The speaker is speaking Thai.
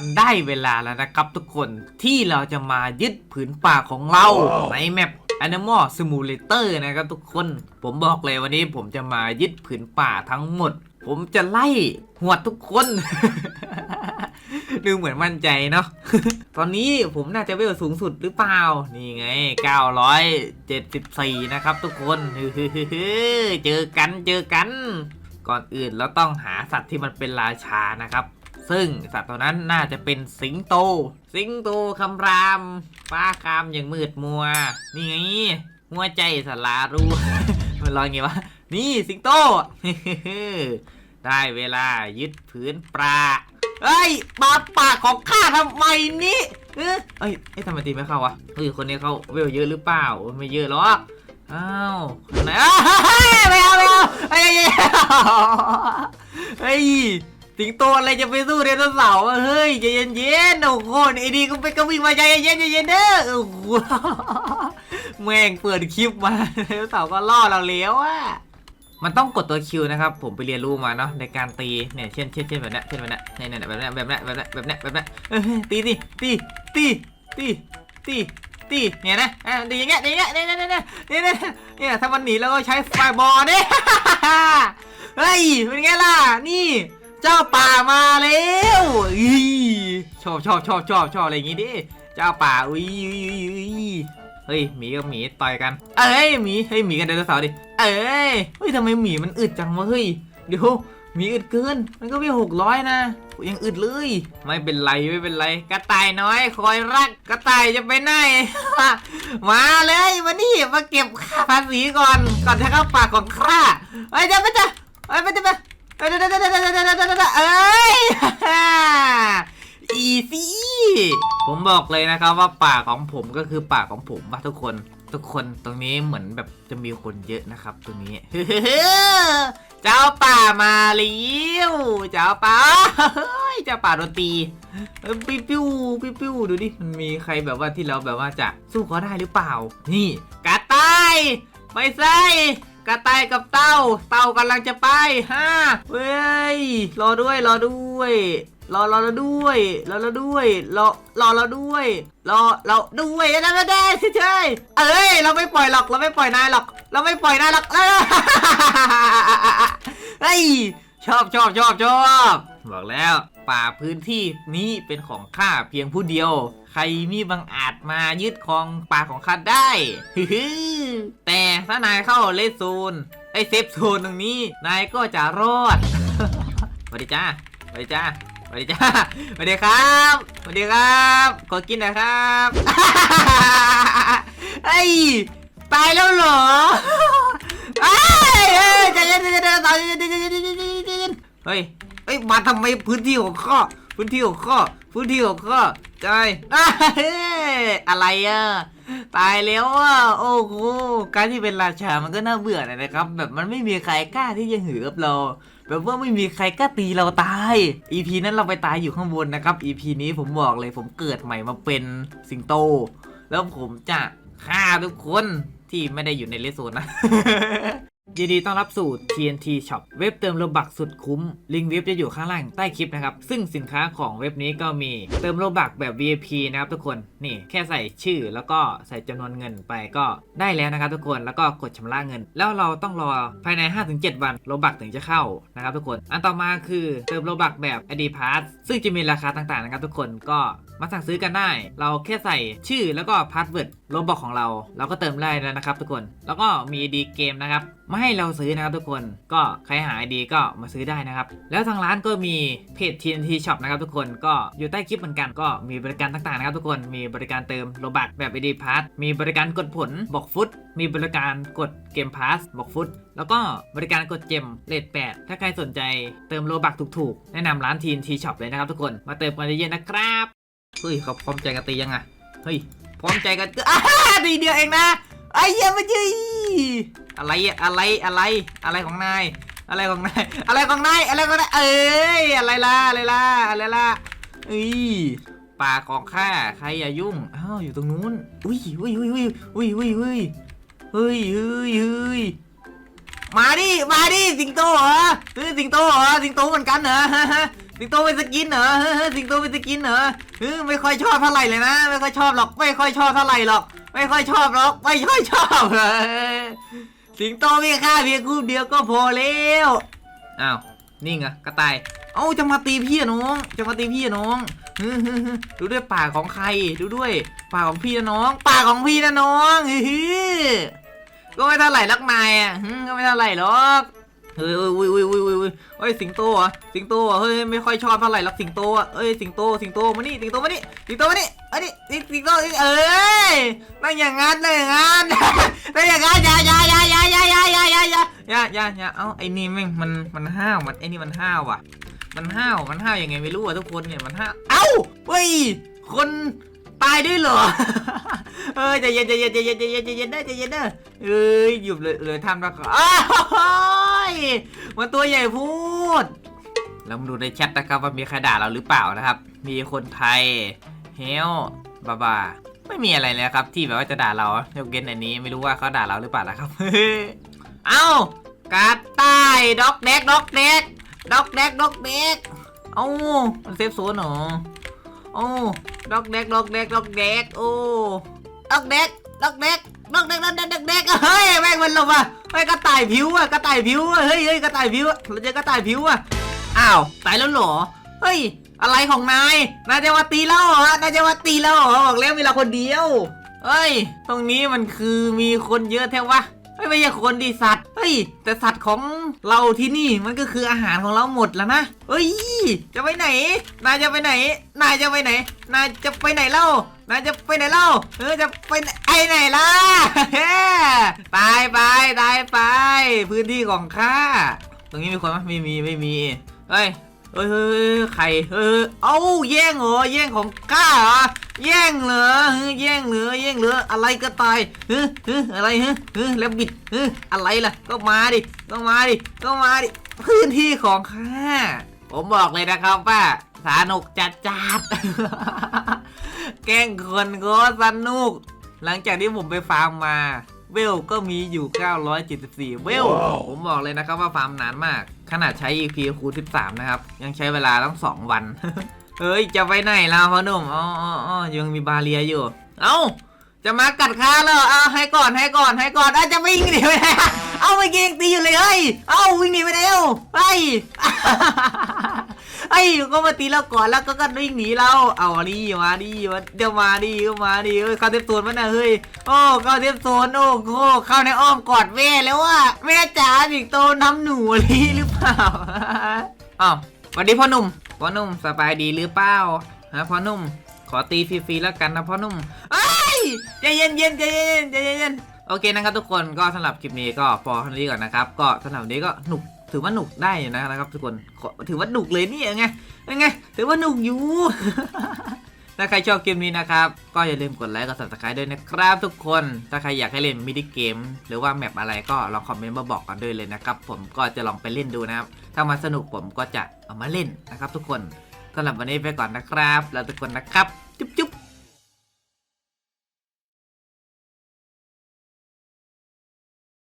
มันได้เวลาแล้วนะครับทุกคนที่เราจะมายึดผืนป่าของเรา ในแมป Animal Simulator นะครับทุกคน ผมบอกเลยวันนี้ผมจะมายึดผืนป่าทั้งหมด ผมจะไล่หวดทุกคน ดูเหมือนมั่นใจเนาะตอนนี้ผมน่าจะเวลสูงสุดหรือเปล่า นี่ไง 974 นะครับทุกคนเจอกันเจอกัน ก่อนอื่นเราต้องหาสัตว์ที่มันเป็นราชานะครับ ซึ่งสัตว์ตัวนั้นน่าจะเป็นสิงโต สิงโตคำรามป้าคามอย่างมืดมัว นี่ไงหัวใจสลารูมันลอยไงวะ นี่สิงโต ได้เวลายึดผืนปลาเอ้ยปลาปากของข้าทำไมนี่เอ้ยเอ้ยทำไมตีไม่เข้าวะเฮ้ยคนนี้เขาเวลเยอะหรือเปล่า ไม่เยอะหรอกอ้าวคนไหนอ้าวเฮ้ยไม่เอาไม่เอาเฮ้ยเฮ้ยเฮ้ย สิงโตอะไรจะไปสู้ไดโนเสาร์อะเฮ้ยใจเย็นๆโอ้โหไอ้ดีก็ไปก็วิ่งมาใจเย็นๆใจเย็นๆเด้อโอ้โหแม่งเปิดคลิปมาไดโนเสาร์ก็ล่อเราแล้วอะมันต้องกดตัวคิวนะครับ ผมไปเรียนรู้มาเนาะในการตีเนี่ยเช่นเช่นเช่นแบบนี้เช่นแบบนี้เนี่ยเนี่ยแบบนี้แบบนี้แบบนี้แบบนี้แบบนี้เอ้ยตีสิตีตีตีตีตีเนี่ยนะอะดีอย่างเงี้ยดีอย่างเงี้ยเนี่ยเนี่ยเนี่ยเนี่ยเนี่ยถ้ามันหนีแล้วก็ใช้ไฟบอลเนี่ยเฮ้ยเป็นไงล่ะนี่ เจ้าป่ามาแล้วอีชอบชอบชอบชอบชอบอะไรอย่างงี้ดิ เจ้าป่าอุ้ยเฮ้ยหมีกับหมีต่อยกัน เอ้ยหมีเฮ้ยหมีกันไดโนเสาร์ดิ เอ้ยเฮ้ยทำไมหมีมันอึดจังวะเฮ้ยเดี๋ยวหมีอึดเกิน มันก็ไม่หกร้อยนะยังอึดเลย ไม่เป็นไรไม่เป็นไร กระต่ายน้อยคอยรัก กระต่ายจะไปไหน มาเลยมานี่มาเก็บค่าภาษีก่อน ก่อนจะเข้าปากของข้าไอ้ยจะไม่จะไอ้ไม่จะไม่ เอ้ยเอ้ยอีซี่ผมบอกเลยนะครับว่าป่าของผมก็คือป่าของผมว่าทุกคนทุกคนตรงนี้เหมือนแบบจะมีคนเยอะนะครับ ตรงนี้เจ้าป่ามาแล้วเจ้าป่าเจ้าป่าโดนตีปิ้วปิ้วปิ้วปิ้วดูดิมันมีใครแบบว่าที่เราแบบว่าจะสู้เขาได้หรือเปล่า นี่กระต่ายไม่ใช่ กระต่ายกับเต้า เต้ากำลังจะไปฮ่าเว้ย รอด้วย รอด้วย รอรอเราด้วย รอเราด้วย รอรอเราด้วย รอเราด้วยนะไม่ได้ใช่เอ้ย เราไม่ปล่อยหรอก เราไม่ปล่อยนายหรอก เราไม่ปล่อยนายหรอกเฮ้ยชอบชอบชอบชอบบอกแล้วป่าพื้นที่นี้เป็นของข้าเพียงผู้เดียว ใครมีบังอาจมายึดครองป่าของข้าได้ฮึแต่ ถ้านายเข้าเลสโซนไอเซฟโซนตรงนี้ นายก็จะรอดสวัสดีจ้าสวัสดีจ้าสวัสดีจ้าสวัสดีครับสวัสดีครับขอกินนะครับไอ้ตายแล้วเหรอไอ้ใจเย็นใจเย็นใจเย็นใจเย็นใจเย็นเฮ้ยเฮ้ยมาทำไมพื้นที่ของข้อพื้นที่ของข้อพื้นที่ของข้อ จอยอะไรอะ ตายแล้วอะ โอ้โห การที่เป็นราชา มันก็น่าเบื่อหน่อยนะครับ แบบมันไม่มีใครกล้าที่จะหือกับเรา แบบว่าไม่มีใครกล้าตีเราตาย EP นั้นเราไปตายอยู่ข้างบนนะครับ EP นี้ผมบอกเลยผมเกิดใหม่มาเป็นสิงโต แล้วผมจะฆ่าทุกคนที่ไม่ได้อยู่ในเลสโซนนะ ยินดีต้อนรับสู่ TNT Shop เว็บเติมโลบักสุดคุ้ม ลิงก์เว็บจะอยู่ข้างล่างใต้คลิปนะครับ ซึ่งสินค้าของเว็บนี้ก็มีเติมโลบักแบบ VIP นะครับทุกคน นี่แค่ใส่ชื่อแล้วก็ใส่จำนวนเงินไปก็ได้แล้วนะครับทุกคน แล้วก็กดชำระเงิน แล้วเราต้องรอภายใน 5-7 วันโลบักถึงจะเข้านะครับทุกคน อันต่อมาคือเติมโลบักแบบ ID Pass ซึ่งจะมีราคาต่างๆนะครับทุกคน ก็ มาสั่งซื้อกันได้ เราแค่ใส่ชื่อแล้วก็พาสเวิร์ดโลบักของเรา เราก็เติมได้แล้วนะครับทุกคน แล้วก็มี ID เกมนะครับมาให้เราซื้อนะครับทุกคน ก็ใครหา ID ก็มาซื้อได้นะครับ แล้วทางร้านก็มีเพจ TNT Shop นะครับทุกคน ก็อยู่ใต้คลิปเหมือนกัน ก็มีบริการต่างๆนะครับทุกคน มีบริการเติมโลบักแบบ ID Pass มีบริการกดผลบอกฟุต มีบริการกดเกมพาสบอกฟุต แล้วก็บริการกดเจมเลท8ถ้าใครสนใจเติมโลบักถูกๆ แนะนำร้าน TNT Shop เลยนะครับทุกคน มาเติมกันเยอะๆนะครับ เฮ้ยเขาพร้อมใจกันตียังไงเฮ้ยพร้อมใจกันอ้าดีเดียวเองนะไอ้เหี้ยมันยี่อะไรอะอะไรอะไรอะไรของนายอะไรของนายอะไรของนายอะไรของนายเอ้ยอะไรล่ะอะไรล่ะอะไรล่ะเอ้ยป่าของข้าใครอย่ายุ่งอ้าวอยู่ตรงนู้นอุ้ยอุ้ยอุ้ยอุ้ยอุ้ยอุ้ยอุ้ยเฮ้ยเฮ้ยเฮ้ยมาดิมาดิสิงโตเหรอเฮ้ยสิงโตเหรอสิงโตเหมือนกันเหรอฮะฮะ สิงโตเป็นสกินเหรอเฮ้ยสิงโตเป็นสกินเหรอเออไม่ค่อยชอบเท่าไหร่เลยนะ ไม่ค่อยชอบหรอก ไม่ค่อยชอบเท่าไหร่หรอก ไม่ค่อยชอบหรอก ไม่ค่อยชอบเฮ้ยสิงโตมีค่าเพียงคู่เดียวก็พอแล้ว อ้าวนี่ไงกระต่าย เอ้าจะมาตีพี่อะน้อง จะมาตีพี่อะน้องฮึฮึฮึดูด้วยปากของใคร ดูด้วยปากของพี่นะน้อง ปากของพี่นะน้องฮึก็ไม่เท่าไหร่ลักนายอะก็ไม่เท่าไหร่หรอก เฮ้ยเฮ้ยเฮ้ยเฮ้ยเฮ้ยเฮ้ยเฮ้ยสิงโตอะสิงโตอะเฮ้ยไม่ค่อยชอบเท่าไหร่รอกสิงโตอะเอ้ยสิงโตสิงโตมานี่สิงโตมานี่สิงโตมานี่เอ้ยนี่สิงโตเอ้ยนั่งอย่างงั้นนั่งอย่างงั้นนั่งอย่างงั้นอย่าอย่าอย่าอย่าอย่าอย่าอย่าอย่าอย่าอย่าอย่าอย่าเอ้าไอ้นี่แม่งมันมันห้าวมันไอ้นี่มันห้าวว่ะ มันห้าวมันห้าวยังไงไม่รู้อะทุกคนเนี่ยมันห้าวเอ้าเฮ้ยคน ตายด้วยเหรอ เอ้ยใจเย็นใจเย็นใจเย็นใจเย็นใจเย็นได้ใจเย็นเด้อเอ้ยหยุดเลยเลยทำแล้วก็อ้าวมันตัวใหญ่พูดแล้วมาดูในแชทนะครับว่ามีใครด่าเราหรือเปล่านะครับ มีคนไทยเฮลบาบาไม่มีอะไรเลยครับ ที่แบบว่าจะด่าเรายกเว้นอันนี้ไม่รู้ว่าเขาด่าเราหรือเปล่านะครับเอ้ากาตายด็อกแดกด็อกแดกด็อกแดกด็อกแดกเอ้ามันเซฟโซนเหรอโอ้า ด็อกแดกด็อกแดกด็อกแดกโอ้ด็อกแดกด็อกแดกด็อกแดกด็อกแดกด็อกแดกเฮ้ยแม่งมันลงมาเฮ้ยกระต่ายผิวอะกระต่ายผิวอะเฮ้ยเฮ้ยกระต่ายผิวอะเราเจอกระต่ายผิวอะอ้าวตายแล้วเหรอเฮ้ยอะไรของนายนายจะมาตีแล้วเหรอนายจะมาตีแล้วเหรอบอกแล้วมีเราคนเดียวเฮ้ย ตรงนี้มันคือมีคนเยอะแท้วะ เฮ้ยไม่ใช่คนดีสัตว์เฮ้ยแต่สัตว์ของเราที่นี่มันก็คืออาหารของเราหมดแล้วนะเฮ้ยจะไปไหน นายจะไปไหน นายจะไปไหน นายจะไปไหนเล่านายจะไปไหนเล่าเออจะไปไอไหนล่ะเฮ้ตายไปตายไป พื้นที่ของข้าตรงนี้มีคนไหมไม่มีไม่มีเฮ้ย เฮ้ยเฮ้ยเฮ้ยใครเฮ้ยเอ้าแย่งเหรอแย่งของข้าเหรอแย่งเหรอแย่งเหรอแย่งเหรออะไรก็ตายเฮ้ยเฮ้ยอะไรเฮ้ยเฮ้ยแล้วบิดเฮ้ยอะไรล่ะก็มาดิก็มาดิก็มาดิพื้นที่ของข้าผมบอกเลยนะครับว่าสนุกจัดจัดแกล้งคนก็สนุก หลังจากที่ผมไปฟาร์มมา เวลก็มีอยู่ 974 เวล ผมบอกเลยนะครับว่าฟาร์มนานมาก ขนาดใช้ EP คูณ13 นะครับ ยังใช้เวลาตั้ง 2 วัน เฮ้ย จะไปไหนล่ะพ่อหนุ่มอ๋ออ๋ออ๋อยังมีบาเรียอยู่ เอ้า จะมากัดขาเหรอเอาให้ก่อนให้ก่อนให้ก่อนอาจะวิ่งหนีไปไหนเอาเมื่อกี้ยังตีอยู่เลยเฮ้ย เอาวิ่งหนีไปเร็วไป ไอ้ก็มาตีเราก่อนแล้วก็ก็วิ่งหนีเรา เอาดิมาดิมาเดี๋ยวมาดิก็มาดิเอ้ยเข้าเทปโซนมันนะเฮ้ยโอ้เข้าเทปโซนโอ้โหเข้าในอ้อมกอดแม่แล้วว่ะแม่จ๋าสิงโตน้ำหนูลีหรือเปล่าอ้าวสวัสดีพ่อหนุ่มพ่อหนุ่มสบายดีหรือเปล่าฮะพ่อหนุ่มขอตีฟรีๆแล้วกันนะพ่อหนุ่มเอ้ยใจเย็นเย็นใจเย็นใจเย็นโอเคนะครับทุกคนก็สำหรับคลิปนี้ก็พอเท่านี้ก่อนนะครับ ก็สำหรับนนี้ก็หนุก ถือว่าหนุกได้อยู่นะครับทุกคนถือว่าหนุกเลยนี่ยังไงไงถือว่าหนุกอยู่ ถ้าใครชอบเกมนี้นะครับ ก็อย่าลืมกดไลค์กด subscribe ด้วยนะครับ ทุกคน ถ้าใครอยากให้เล่นมินิเกม หรือว่าแมปอะไรก็ลองคอมเมนต์มาบอกกันด้วยเลยนะครับ ผมก็จะลองไปเล่นดูนะครับ ถ้ามันสนุกผมก็จะเอามาเล่นนะครับ ทุกคนสำหรับวันนี้ไปก่อนนะครับ แล้วทุกคนนะครับ จุ๊บ